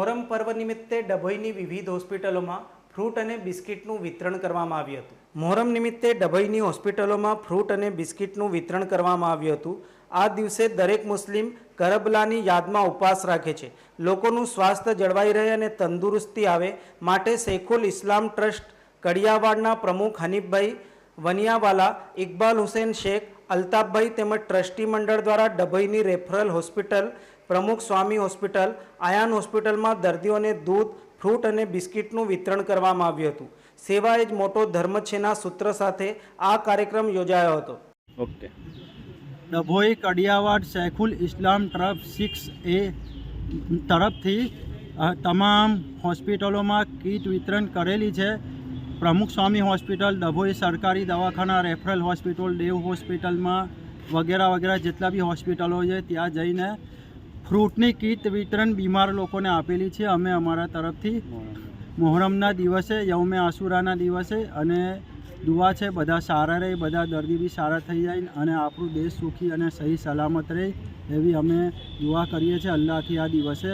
મોહરમ પર્વ નિમિત્તે ડભોઈની વિવિધ હોસ્પિટલોમાં ફ્રૂટ અને બિસ્કિટનું વિતરણ કરવામાં આવ્યું હતું. મોહરમ નિમિત્તે ડભોઈની હોસ્પિટલોમાં ફ્રૂટ અને બિસ્કિટનું વિતરણ કરવામાં આવ્યું હતું. આ દિવસે દરેક મુસ્લિમ કરબલાની યાદમાં ઉપવાસ રાખે છે. લોકોનું સ્વાસ્થ્ય જળવાઈ રહે અને તંદુરસ્તી આવે માટે શેખુલ ઇસ્લામ ટ્રસ્ટ કડિયાવાડના પ્રમુખ હનીફભાઈ વનિયાવાલા ઇકબાલ હુસેન શેખ અલ્તાફભાઈ તેમજ ટ્રસ્ટી મંડળ દ્વારા ડભોઈની રેફરલ હોસ્પિટલ પ્રમુખ સ્વામી હોસ્પિટલ આયાન હોસ્પિટલમાં દર્દીઓને દૂધ ફ્રૂટ અને બિસ્કિટનું વિતરણ કરવામાં આવ્યું હતું. સેવા એ જ મોટો ધર્મ છેના સૂત્ર સાથે આ કાર્યક્રમ યોજાયો હતો. Okay. Dabhoi Kadiyawad Shaikhul Islam trust six A તરફથી તમામ હોસ્પિટલોમાં કીટ વિતરણ કરેલી છે. પ્રમુખ સ્વામી હોસ્પિટલ, ડભોઈ સરકારી દવાખાના, રેફરલ હોસ્પિટલ, દેવ હોસ્પિટલમાં વગેરે વગેરે જેટલા બી હોસ્પિટલો છે, ત્યાં જઈને ફ્રૂટની કીટ વિતરણ બીમાર લોકોને આપેલી છે. અમે અમારા તરફથી મોહરમના દિવસે, યૌમે આસુરાના દિવસે અને દુઆ છે, બધા સારા રહે, બધા દર્દી બી સારા થઈ જાય અને આપણું દેશ સુખી અને સહી સલામત રહે એવી અમે દુઆ કરીએ છીએ. અલ્લાહથી આ દિવસે